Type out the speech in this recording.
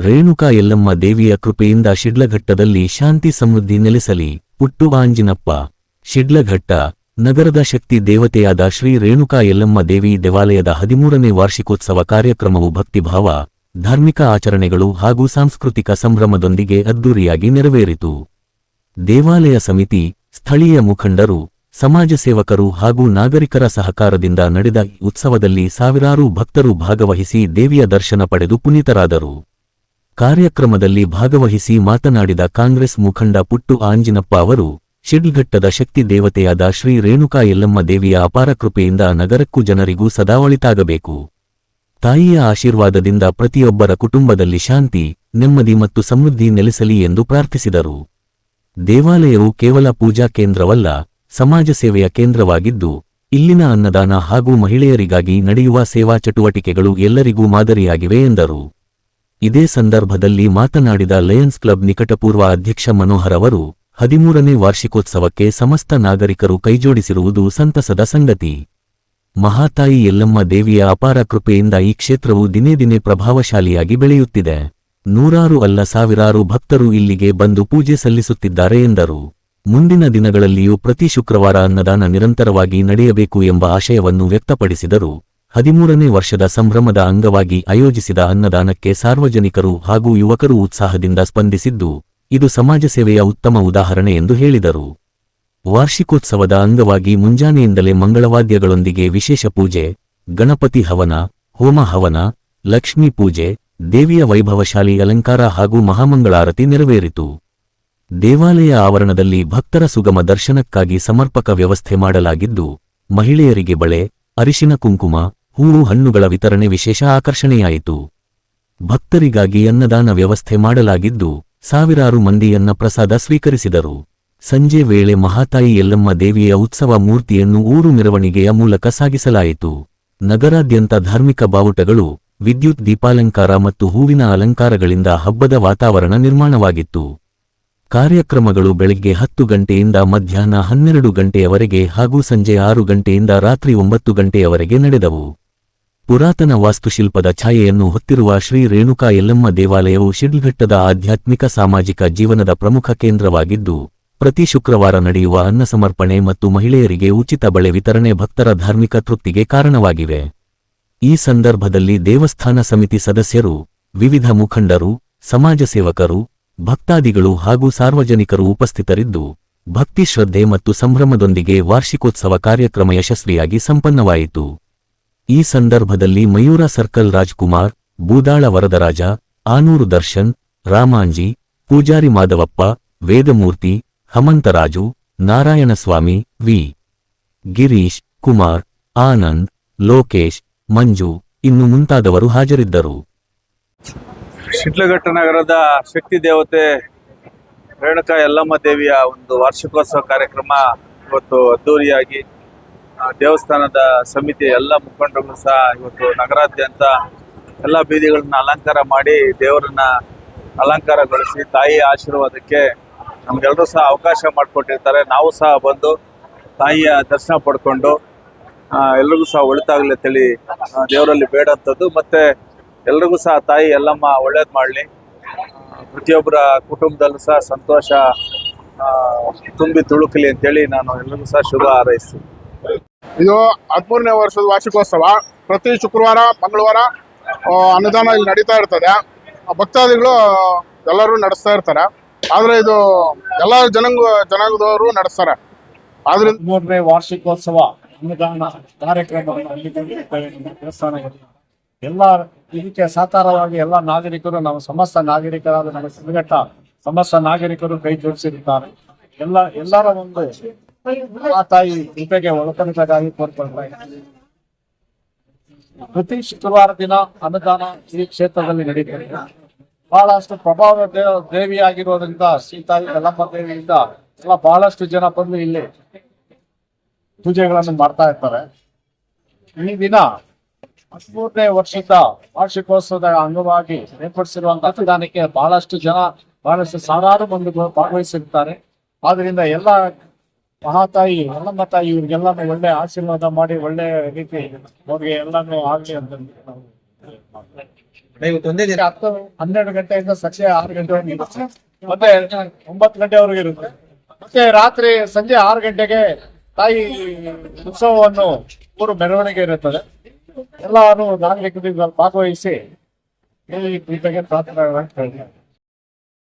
ರೇಣುಕಾ ಯಲ್ಲಮ್ಮ ದೇವಿಯ ಕೃಪೆಯಿಂದ ಶಿಡ್ಲಘಟ್ಟದಲ್ಲಿ ಶಾಂತಿ ಸಮೃದ್ಧಿ ನೆಲೆಸಲಿ. ಪುಟ್ಟುವಾಂಜಿನಪ್ಪ ಶಿಡ್ಲಘಟ್ಟ, ನಗರದ ಶಕ್ತಿ ದೇವತೆಯಾದ ಶ್ರೀ ರೇಣುಕಾ ಯಲ್ಲಮ್ಮ ದೇವಿ ದೇವಾಲಯದ ಹದಿಮೂರನೇ ವಾರ್ಷಿಕೋತ್ಸವ ಕಾರ್ಯಕ್ರಮವು ಭಕ್ತಿಭಾವ, ಧಾರ್ಮಿಕ ಆಚರಣೆಗಳು ಹಾಗೂ ಸಾಂಸ್ಕೃತಿಕ ಸಂಭ್ರಮದೊಂದಿಗೆ ಅದ್ದೂರಿಯಾಗಿ ನೆರವೇರಿತು. ದೇವಾಲಯ ಸಮಿತಿ, ಸ್ಥಳೀಯ ಮುಖಂಡರು, ಸಮಾಜ ಸೇವಕರು ಹಾಗೂ ನಾಗರಿಕರ ಸಹಕಾರದಿಂದ ನಡೆದ ಉತ್ಸವದಲ್ಲಿ ಸಾವಿರಾರು ಭಕ್ತರು ಭಾಗವಹಿಸಿ ದೇವಿಯ ದರ್ಶನ ಪಡೆದು ಪುನೀತರಾದರು. ಕಾರ್ಯಕ್ರಮದಲ್ಲಿ ಭಾಗವಹಿಸಿ ಮಾತನಾಡಿದ ಕಾಂಗ್ರೆಸ್ ಮುಖಂಡ ಪುಟ್ಟು ಆಂಜಿನಪ್ಪ ಅವರು, ಶಿಡ್ಲಘಟ್ಟದ ಶಕ್ತಿ ದೇವತೆಯಾದ ಶ್ರೀ ರೇಣುಕಾ ಯಲ್ಲಮ್ಮ ದೇವಿಯ ಅಪಾರ ಕೃಪೆಯಿಂದ ನಗರಕ್ಕೂ ಜನರಿಗೂ ಸದಾ ಒಳಿತಾಗಬೇಕು. ತಾಯಿಯ ಆಶೀರ್ವಾದದಿಂದ ಪ್ರತಿಯೊಬ್ಬರ ಕುಟುಂಬದಲ್ಲಿ ಶಾಂತಿ, ನೆಮ್ಮದಿ ಮತ್ತು ಸಮೃದ್ಧಿ ನೆಲೆಸಲಿ ಎಂದು ಪ್ರಾರ್ಥಿಸಿದರು. ದೇವಾಲಯವು ಕೇವಲ ಪೂಜಾ ಕೇಂದ್ರವಲ್ಲ, ಸಮಾಜ ಸೇವೆಯ ಕೇಂದ್ರವಾಗಿದ್ದು, ಇಲ್ಲಿನ ಅನ್ನದಾನ ಹಾಗೂ ಮಹಿಳೆಯರಿಗಾಗಿ ನಡೆಯುವ ಸೇವಾ ಚಟುವಟಿಕೆಗಳು ಎಲ್ಲರಿಗೂ ಮಾದರಿಯಾಗಿವೆ ಎಂದರು. ಇದೇ ಸಂದರ್ಭದಲ್ಲಿ ಮಾತನಾಡಿದ ಲಯನ್ಸ್ ಕ್ಲಬ್ ನಿಕಟಪೂರ್ವ ಅಧ್ಯಕ್ಷ ಮನೋಹರ್ ಅವರು, ಹದಿಮೂರನೇ ವಾರ್ಷಿಕೋತ್ಸವಕ್ಕೆ ಸಮಸ್ತ ನಾಗರಿಕರು ಕೈಜೋಡಿಸಿರುವುದು ಸಂತಸದ ಸಂಗತಿ. ಮಹಾತಾಯಿ ಯಲ್ಲಮ್ಮ ದೇವಿಯ ಅಪಾರ ಕೃಪೆಯಿಂದ ಈ ಕ್ಷೇತ್ರವು ದಿನೇ ದಿನೇ ಪ್ರಭಾವಶಾಲಿಯಾಗಿ ಬೆಳೆಯುತ್ತಿದೆ. ನೂರಾರು ಅಲ್ಲ ಸಾವಿರಾರು ಭಕ್ತರು ಇಲ್ಲಿಗೆ ಬಂದು ಪೂಜೆ ಸಲ್ಲಿಸುತ್ತಿದ್ದಾರೆ ಎಂದರು. ಮುಂದಿನ ದಿನಗಳಲ್ಲಿಯೂ ಪ್ರತಿ ಶುಕ್ರವಾರ ಅನ್ನದಾನ ನಿರಂತರವಾಗಿ ನಡೆಯಬೇಕು ಎಂಬ ಆಶಯವನ್ನು ವ್ಯಕ್ತಪಡಿಸಿದರು. ಹದಿಮೂರನೇ ವರ್ಷದ ಸಂಭ್ರಮದ ಅಂಗವಾಗಿ ಆಯೋಜಿಸಿದ ಅನ್ನದಾನಕ್ಕೆ ಸಾರ್ವಜನಿಕರು ಹಾಗೂ ಯುವಕರು ಉತ್ಸಾಹದಿಂದ ಸ್ಪಂದಿಸಿದ್ದು, ಇದು ಸಮಾಜ ಸೇವೆಯ ಉತ್ತಮ ಉದಾಹರಣೆ ಎಂದು ಹೇಳಿದರು. ವಾರ್ಷಿಕೋತ್ಸವದ ಅಂಗವಾಗಿ ಮುಂಜಾನೆಯಿಂದಲೇ ಮಂಗಳವಾದ್ಯಗಳೊಂದಿಗೆ ವಿಶೇಷ ಪೂಜೆ, ಗಣಪತಿ ಹವನ, ಹೋಮ ಹವನ, ಲಕ್ಷ್ಮೀ ಪೂಜೆ, ದೇವಿಯ ವೈಭವಶಾಲಿ ಅಲಂಕಾರ ಹಾಗೂ ಮಹಾಮಂಗಳಾರತಿ ನೆರವೇರಿತು. ದೇವಾಲಯ ಆವರಣದಲ್ಲಿ ಭಕ್ತರ ಸುಗಮ ದರ್ಶನಕ್ಕಾಗಿ ಸಮರ್ಪಕ ವ್ಯವಸ್ಥೆ ಮಾಡಲಾಗಿದ್ದು, ಮಹಿಳೆಯರಿಗೆ ಬಳೆ, ಅರಿಶಿನ ಕುಂಕುಮ ಹೂವು ಹಣ್ಣುಗಳ ವಿತರಣೆ ವಿಶೇಷ ಆಕರ್ಷಣೆಯಾಯಿತು. ಭಕ್ತರಿಗಾಗಿ ಅನ್ನದಾನ ವ್ಯವಸ್ಥೆ ಮಾಡಲಾಗಿದ್ದು, ಸಾವಿರಾರು ಮಂದಿಯನ್ನ ಪ್ರಸಾದ ಸ್ವೀಕರಿಸಿದರು. ಸಂಜೆ ವೇಳೆ ಮಹಾತಾಯಿ ಯಲ್ಲಮ್ಮ ದೇವಿಯ ಉತ್ಸವ ಮೂರ್ತಿಯನ್ನು ಊರು ಮೆರವಣಿಗೆಯ ಮೂಲಕ ಸಾಗಿಸಲಾಯಿತು. ನಗರಾದ್ಯಂತ ಧಾರ್ಮಿಕ ಬಾವುಟಗಳು, ವಿದ್ಯುತ್ ದೀಪಾಲಂಕಾರ ಮತ್ತು ಹೂವಿನ ಅಲಂಕಾರಗಳಿಂದ ಹಬ್ಬದ ವಾತಾವರಣ ನಿರ್ಮಾಣವಾಗಿತ್ತು. ಕಾರ್ಯಕ್ರಮಗಳು ಬೆಳಗ್ಗೆ ಹತ್ತು ಗಂಟೆಯಿಂದ ಮಧ್ಯಾಹ್ನ ಹನ್ನೆರಡು ಗಂಟೆಯವರೆಗೆ ಹಾಗೂ ಸಂಜೆ ಆರು ಗಂಟೆಯಿಂದ ರಾತ್ರಿ ಒಂಬತ್ತು ಗಂಟೆಯವರೆಗೆ ನಡೆದವು. ಪುರಾತನ ವಾಸ್ತುಶಿಲ್ಪದ ಛಾಯೆಯನ್ನು ಹೊತ್ತಿರುವ ಶ್ರೀ ರೇಣುಕಾ ಯಲ್ಲಮ್ಮ ದೇವಾಲಯವು ಶಿಡ್ಲಘಟ್ಟದ ಆಧ್ಯಾತ್ಮಿಕ ಸಾಮಾಜಿಕ ಜೀವನದ ಪ್ರಮುಖ ಕೇಂದ್ರವಾಗಿದ್ದು, ಪ್ರತಿ ಶುಕ್ರವಾರ ನಡೆಯುವ ಅನ್ನ ಸಮರ್ಪಣೆ ಮತ್ತು ಮಹಿಳೆಯರಿಗೆ ಉಚಿತ ಬಳೆ ವಿತರಣೆ ಭಕ್ತರ ಧಾರ್ಮಿಕ ತೃಪ್ತಿಗೆ ಕಾರಣವಾಗಿವೆ. ಈ ಸಂದರ್ಭದಲ್ಲಿ ದೇವಸ್ಥಾನ ಸಮಿತಿ ಸದಸ್ಯರು, ವಿವಿಧ ಮುಖಂಡರು, ಸಮಾಜ ಸೇವಕರು, ಭಕ್ತಾದಿಗಳು ಹಾಗೂ ಸಾರ್ವಜನಿಕರು ಉಪಸ್ಥಿತರಿದ್ದು, ಭಕ್ತಿ ಶ್ರದ್ಧೆ ಮತ್ತು ಸಂಭ್ರಮದೊಂದಿಗೆ ವಾರ್ಷಿಕೋತ್ಸವ ಕಾರ್ಯಕ್ರಮ ಯಶಸ್ವಿಯಾಗಿ ಸಂಪನ್ನವಾಯಿತು. ಈ ಸಂದರ್ಭದಲ್ಲಿ ಮಯೂರ ಸರ್ಕಲ್ ರಾಜ್ಕುಮಾರ್ ಬೂದಾಳ ವರದರಾಜ, ಆನೂರು ದರ್ಶನ್, ರಾಮಾಂಜಿ, ಪೂಜಾರಿ ಮಾದವಪ್ಪ ವೇದಮೂರ್ತಿ, ಹಮಂತರಾಜು, ನಾರಾಯಣಸ್ವಾಮಿ, ವಿ. ಗಿರೀಶ್, ಕುಮಾರ್, ಆನಂದ್, ಲೋಕೇಶ್, ಮಂಜು ಇನ್ನು ಮುಂತಾದವರು ಹಾಜರಿದ್ದರು. ಶಿಡ್ಲಘಟ್ಟ ನಗರದ ಶಕ್ತಿ ದೇವತೆ ರೇಣುಕಾ ಯಲ್ಲಮ್ಮ ದೇವಿಯ ಒಂದು ವಾರ್ಷಿಕೋತ್ಸವ ಕಾರ್ಯಕ್ರಮ ಇವತ್ತು ಅದ್ದೂರಿಯಾಗಿ ದೇವಸ್ಥಾನದ ಸಮಿತಿ ಎಲ್ಲ ಮುಖಂಡರು ಸಹ ಇವತ್ತು ನಗರಾದ್ಯಂತ ಎಲ್ಲ ಬೀದಿಗಳನ್ನ ಅಲಂಕಾರ ಮಾಡಿ ದೇವರನ್ನ ಅಲಂಕಾರಗೊಳಿಸಿ ತಾಯಿಯ ಆಶೀರ್ವಾದಕ್ಕೆ ನಮ್ಗೆಲ್ಲರೂ ಸಹ ಅವಕಾಶ ಮಾಡಿಕೊಟ್ಟಿರ್ತಾರೆ. ನಾವು ಸಹ ಬಂದು ತಾಯಿಯ ದರ್ಶನ ಪಡ್ಕೊಂಡು ಎಲ್ರಿಗೂ ಸಹ ಒಳಿತಾಗಲಿ ಅಂತೇಳಿ ದೇವರಲ್ಲಿ ಬೇಡಂಥದ್ದು ಮತ್ತೆ ಎಲ್ರಿಗೂ ಸಹ ತಾಯಿ, ಎಲ್ಲಮ್ಮ ಒಳ್ಳೇದು ಮಾಡಲಿ. ಪ್ರತಿಯೊಬ್ಬರ ಕುಟುಂಬದಲ್ಲೂ ಸಹ ಸಂತೋಷ ತುಂಬಿ ತುಳುಕಲಿ ಅಂತೇಳಿ ನಾನು ಎಲ್ರಿಗೂ ಸಹ ಶುಭ ಹಾರೈಸ್ತೀನಿ. ಇದು ಹದಿಮೂರನೇ ವರ್ಷದ ವಾರ್ಷಿಕೋತ್ಸವ. ಪ್ರತಿ ಶುಕ್ರವಾರ, ಮಂಗಳವಾರ ಅನುದಾನ ಇಲ್ಲಿ ನಡೀತಾ ಇರ್ತದೆ. ಭಕ್ತಾದಿಗಳು ಎಲ್ಲರೂ ನಡೆಸ್ತಾ ಇರ್ತಾರೆ. ಆದ್ರೆ ಇದು ಎಲ್ಲ ಜನಾಂಗ, ಜನಾಂಗದವರು ನಡೆಸ್ತಾರೆ. ಆದ್ರಿಂದ ಮೂರನೇ ವಾರ್ಷಿಕೋತ್ಸವ ಅನುದಾನ ಕಾರ್ಯಕ್ರಮವನ್ನು ಎಲ್ಲ ಇದಕ್ಕೆ ಸಾಕಾರವಾಗಿ ಎಲ್ಲ ನಾಗರಿಕರು, ನಮ್ಮ ಸಮಸ್ತ ನಾಗರಿಕರಾದ ನಮ್ಮ ಸಂಘಟ ಸಮಸ್ತ ನಾಗರಿಕರು ಕೈ ಜೋಡಿಸಿರುತ್ತಾರೆ. ಎಲ್ಲ, ಎಲ್ಲರ ಒಂದು ಪ್ರತಿ ಶುಕ್ರವಾರ ದಿನ ಅನ್ನದಾನ ಈ ಕ್ಷೇತ್ರದಲ್ಲಿ ನಡೀತದೆ. ಬಹಳಷ್ಟು ಪ್ರಭಾವ ದೇವಿ ದೇವಿಯಾಗಿರೋದ್ರಿಂದ ಸೀತಾಯಿ ಕಲ್ಲಮ್ಮ ದೇವಿಯಿಂದ ಎಲ್ಲ ಬಹಳಷ್ಟು ಜನ ಬಂದು ಇಲ್ಲಿ ಪೂಜೆಗಳನ್ನು ಮಾಡ್ತಾ ಇರ್ತಾರೆ. ಈ ದಿನ ಹದಿಮೂರನೇ ವರ್ಷದ ವಾರ್ಷಿಕೋತ್ಸವದ ಅಂಗವಾಗಿ ಏರ್ಪಡಿಸಿರುವಂತಹ ಅನ್ನದಾನಕ್ಕೆ ಬಹಳಷ್ಟು ಜನ, ಬಹಳಷ್ಟು ಸಾವಿರಾರು ಮಂದಿ ಭಾಗವಹಿಸಿರುತ್ತಾರೆ ಆದ್ರಿಂದ ಎಲ್ಲ ಮಹಾತಾಯಿ ಎಲ್ಲಮ್ಮ ತಾಯಿ ಇವ್ರಿಗೆಲ್ಲಾನು ಒಳ್ಳೆ ಆಶೀರ್ವಾದ ಮಾಡಿ ಒಳ್ಳೆ ರೀತಿ ಅವ್ರಿಗೆ ಎಲ್ಲಾನು ಆಗ್ಲಿ ಅಂತ ಹತ್ತು ಹನ್ನೆರಡು ಗಂಟೆಯಿಂದ ಸಂಜೆ ಆರು ಗಂಟೆವರೆಗೆ ಇರುತ್ತೆ. ಮತ್ತೆ ಒಂಬತ್ತು ಗಂಟೆವರೆಗೆ ಇರುತ್ತೆ. ಮತ್ತೆ ರಾತ್ರಿ ಸಂಜೆ ಆರು ಗಂಟೆಗೆ ತಾಯಿ ಉತ್ಸವವನ್ನು ಮೂರು ಮೆರವಣಿಗೆ ಇರುತ್ತದೆ. ಎಲ್ಲಾನು ನಾಗರಿಕರಿಂದ ಭಾಗವಹಿಸಿ ಈ ಕೃಪೆಗೆ ಪ್ರಾರ್ಥನೆ